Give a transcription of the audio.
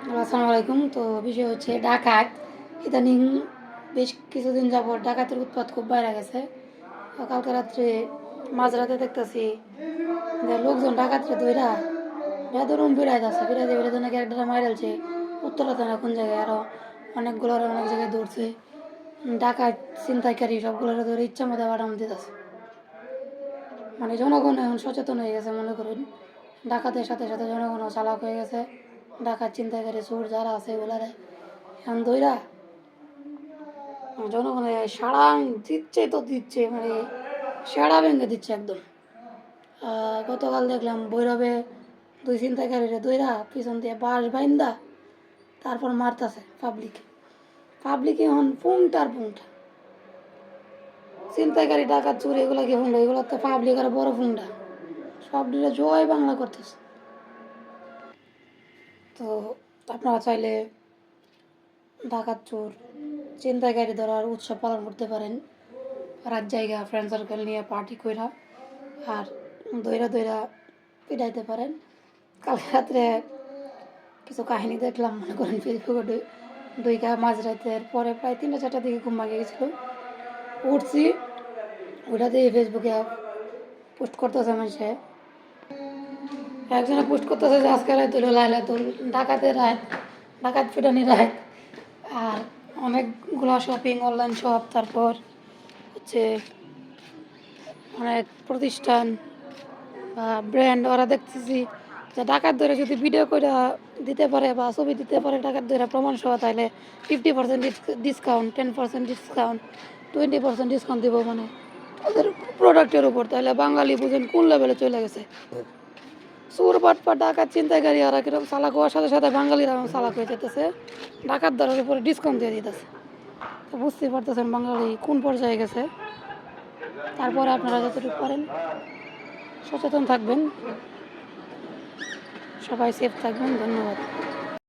আসসালামু আলাইকুম। তো বিষয় হচ্ছে ডাকাত। ইদানিং বেশ কিছুদিন যাবত ডাকাতের উৎপাত খুব বাইরে গেছে। কালকে রাত্রে মাঝরাতে দেখতেছি লোকজন ডাকাতরে দইরা বেদরুম বিড়াই যাচ্ছে বিড়াইতে বিড়াইতে নাকি একটা মাইরালছে উত্তরা থানা কোন জায়গায় আরও অনেকগুলো অনেক জায়গায় দৌড়ছে ডাকাত, ছিনতাইকারী সবগুলো ধরে ইচ্ছা মতো বাড়ানো দিতেছে মানে জনগণ এখন সচেতন হয়ে গেছে মনে করুন। ডাকাতের সাথে সাথে জনগণও চালাক হয়ে গেছে। ডাকাত চিন্তাকারী চোর যারা আছে ওগুলারে এখন দইরা, জনগণের সাড়া দিচ্ছে তো দিচ্ছে মানে সাড়া ভেঙে দিচ্ছে একদম। গতকাল দেখলাম বৈরবে দুই চিন্তাকারীরে দইরা পিছন দিয়ে বাঁশ বাইন্দা, তারপর মারতাছে পাবলিক পাবলিক এখন পুংটার পুংটা। চিন্তাকারী ডাকাত, চুরি, এগুলো কি ফুংটা এগুলো তো পাবলিক আর বড় ফুংটা সব জয় বাংলা করতেছে। তো আপনারা চাইলে ডাকাত চোর চিন্তাকারী ধরার উৎসব পালন করতে পারেন। রাত জায়গা ফ্রেন্ড সার্কেল নিয়ে পার্টি কইরা আর দইরা দইরা পিটাইতে পারেন। কালকে রাত্রে কিছু কাহিনী দেখলাম, মনে করেন ফেসবুকে দুই দুইটা মাঝরাতের পরে প্রায় তিনটা চারটার দিকে ঘুম ভাঙে গেছিল। উঠছি দিয়ে ফেসবুকে পোস্ট করতেছে মানুষে। একজনে পোস্ট করতেছে যে আজকে রাত হলো লাইলা তো ডাকাতের রাত ডাকাত ফিটানি রায়। আর অনেকগুলো শপিং অনলাইন শপ তারপর হচ্ছে অনেক প্রতিষ্ঠান বা ব্র্যান্ড ওরা দেখতেছি যে ডাকাত ধরে যদি ভিডিও করে দিতে পারে বা ছবি দিতে পারে, ডাকাত ধরে প্রমাণ সহ তাহলে fifty percent discount ten percent discount twenty percent discount দিব মানে। ওদের প্রোডাক্টের উপর তাহলে বাঙালি বুঝেন কোন লেভেলে চলে গেছে। সুর বাটপা ডাকাত চিন্তাকারী ওরা কীরকম চালাক হওয়ার সাথে সাথে বাঙালিরা চালাক হয়ে যেতেছে। ডাকাত দরের উপরে ডিসকাউন্ট দিয়ে দিতেছে। তো বুঝতেই পারতেছেন বাঙালি কোন পর্যায়ে গেছে। তারপরে আপনারা যতটুকু পারেন সচেতন থাকবেন। সবাই সেফ থাকবেন। ধন্যবাদ।